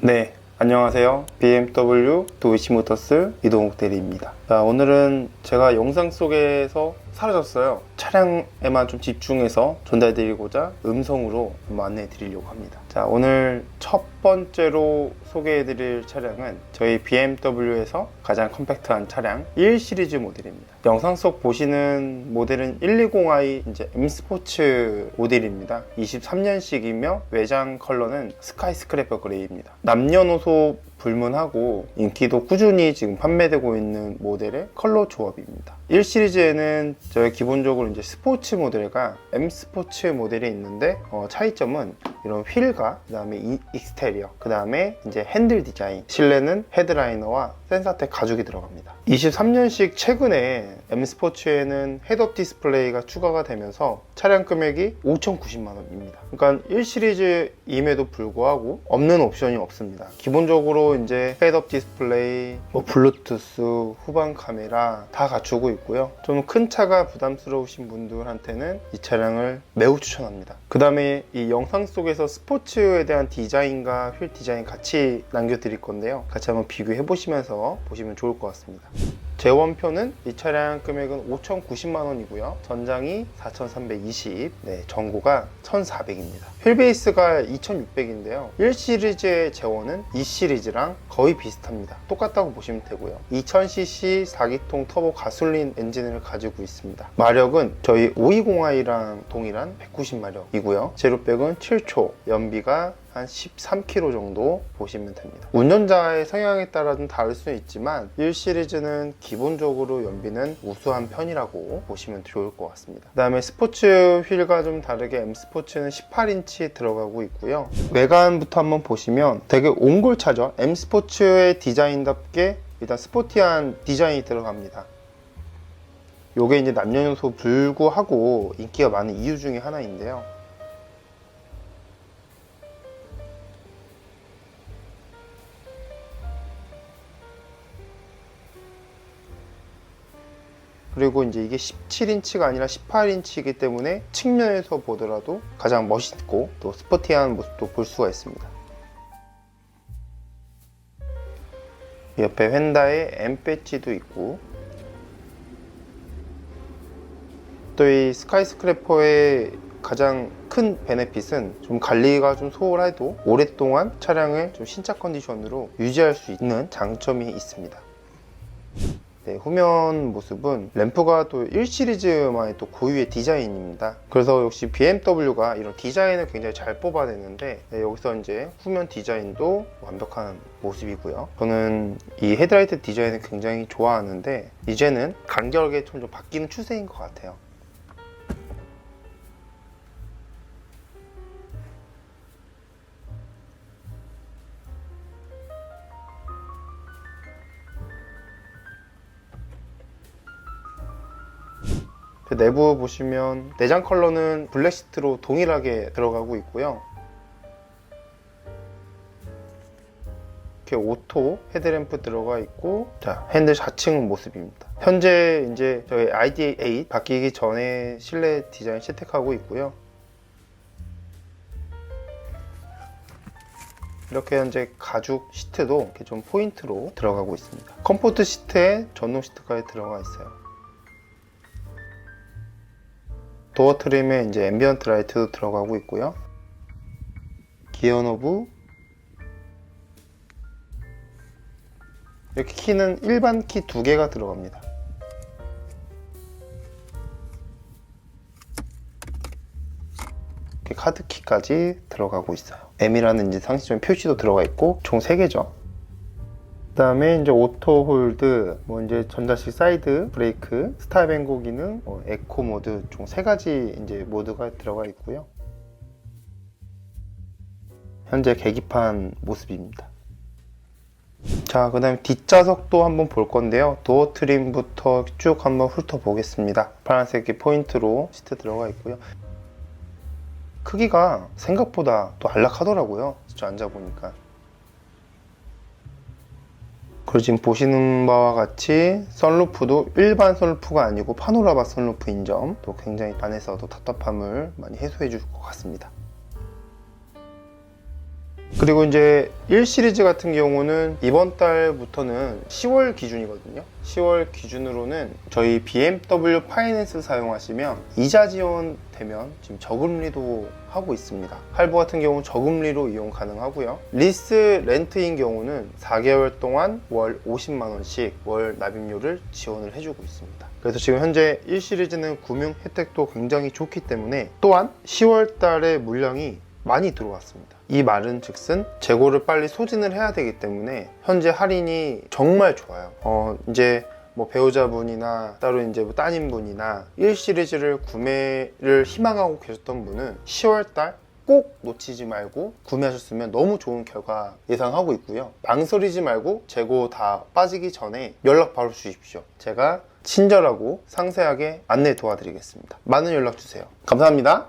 네, 안녕하세요. BMW 도이치모터스 이동욱 대리입니다. 자, 오늘은 제가 영상 속에서 사라졌어요. 차량에만 좀 집중해서 전달드리고자 음성으로 좀 안내해 드리려고 합니다. 자, 오늘 첫 번째로 소개해 드릴 차량은 저희 BMW에서 가장 컴팩트한 차량 1 시리즈 모델입니다. 영상 속 보시는 모델은 120i 이제 M 스포츠 모델입니다. 23년식이며 외장 컬러는 스카이 스크래퍼 그레이입니다. 남녀노소 불문하고 인기도 꾸준히 지금 판매되고 있는 모델의 컬러 조합입니다. 1 시리즈에는 저희 기본적으로 이제 스포츠 모델과 M 스포츠 모델이 있는데 어, 차이점은 이런 휠과 그 다음에 이 익스테리어 그 다음에 이제 핸들 디자인 실내는 헤드라이너와 센서텍 가죽이 들어갑니다. 23년식 최근에 M 스포츠에는 헤드업 디스플레이가 추가가 되면서 차량 금액이 5,090만 원입니다. 그러니까 1 시리즈임에도 불구하고 없는 옵션이 없습니다. 기본적으로 이제 헤드업 디스플레이, 뭐 블루투스, 후방 카메라 다 갖추고 있고요. 좀 큰 차가 부담스러우신 분들한테는 이 차량을 매우 추천합니다. 그 다음에 이 영상 속에서 스포츠에 대한 디자인과 휠 디자인 같이 남겨드릴 건데요. 같이 한번 비교해 보시면서 보시면 좋을 것 같습니다. 재원표는 이 차량 금액은 5,090만 원이고요. 전장이 4,320, 네, 전고가 1,400입니다. 휠 베이스가 2,600인데요. 1 시리즈의 재원은 2 시리즈랑 거의 비슷합니다. 똑같다고 보시면 되고요. 2000cc 4기통 터보 가솔린 엔진을 가지고 있습니다. 마력은 저희 520i랑 동일한 190마력이고요. 제로백은 7초, 연비가 한 13km 정도 보시면 됩니다. 운전자의 성향에 따라 좀 다를 수 있지만 1 시리즈는 기본적으로 연비는 우수한 편이라고 보시면 좋을 것 같습니다. 그 다음에 스포츠 휠과 좀 다르게 M 스포츠는 18인치 들어가고 있고요. 외관부터 한번 보시면 되게 옹골차죠. M 스포츠의 디자인답게 일단 스포티한 디자인이 들어갑니다. 요게 이제 남녀노소 불구하고 인기가 많은 이유 중에 하나인데요. 그리고 이제 이게 17인치가 아니라 18인치이기 때문에 측면에서 보더라도 가장 멋있고 또 스포티한 모습도 볼 수가 있습니다. 옆에 휀다의 M 배지도 있고 또 이 스카이스크래퍼의 가장 큰 베네핏은 좀 관리가 좀 소홀해도 오랫동안 차량을 좀 신차 컨디션으로 유지할 수 있는 장점이 있습니다. 네, 후면 모습은 램프가 또 1 시리즈만의 또 고유의 디자인입니다. 그래서 역시 BMW가 이런 디자인을 굉장히 잘 뽑아내는데 네, 여기서 이제 후면 디자인도 완벽한 모습이고요. 저는 이 헤드라이트 디자인을 굉장히 좋아하는데 이제는 간결하게 좀, 좀 바뀌는 추세인 것 같아요. 그 내부 보시면 내장 컬러는 블랙 시트로 동일하게 들어가고 있고요. 이렇게 오토 헤드램프 들어가 있고 자 핸들 좌측 모습입니다. 현재 이제 저희 ID8 바뀌기 전에 실내 디자인 채택하고 있고요. 이렇게 현재 가죽 시트도 이렇게 좀 포인트로 들어가고 있습니다. 컴포트 시트에 전동 시트까지 들어가 있어요. 도어 트림에 이제 앰비언트 라이트도 들어가고 있고요. 기어 노브 이렇게 키는 일반 키 두 개가 들어갑니다. 이렇게 카드 키까지 들어가고 있어요. M이라는 이제 상시점 표시도 들어가 있고 총 3개죠. 그다음에 이제 오토 홀드, 뭐 이제 전자식 사이드 브레이크, 스타일 뱅고 기능, 뭐 에코 모드 총 세 가지 이제 모드가 들어가 있고요. 현재 계기판 모습입니다. 자, 그 다음에 뒷좌석도 한번 볼 건데요. 도어 트림부터 쭉 한번 훑어보겠습니다. 파란색 포인트로 시트 들어가 있고요. 크기가 생각보다 또 안락하더라고요. 진짜 앉아보니까. 그리고 지금 보시는 바와 같이 썬루프도 일반 썬루프가 아니고 파노라마 썬루프인 점 또 굉장히 안에서도 답답함을 많이 해소해 줄 것 같습니다. 그리고 이제 1 시리즈 같은 경우는 이번 달부터는 10월 기준이거든요. 10월 기준으로는 저희 BMW 파이낸스 사용하시면 이자 지원 되면 지금 저금리도 하고 있습니다. 할부 같은 경우 저금리로 이용 가능하고요. 리스 렌트인 경우는 4개월 동안 월 50만 원씩 월 납입료를 지원을 해주고 있습니다. 그래서 지금 현재 1 시리즈는 금융 혜택도 굉장히 좋기 때문에 또한 10월 달에 물량이 많이 들어왔습니다. 이 말은 즉슨 재고를 빨리 소진을 해야 되기 때문에 현재 할인이 정말 좋아요. 어, 이제 뭐 배우자분이나 따로 이제 뭐 따님분이나 1 시리즈를 구매를 희망하고 계셨던 분은 10월 달 꼭 놓치지 말고 구매하셨으면 너무 좋은 결과 예상하고 있고요. 망설이지 말고 재고 다 빠지기 전에 연락 바로 주십시오. 제가 친절하고 상세하게 안내 도와드리겠습니다. 많은 연락 주세요. 감사합니다.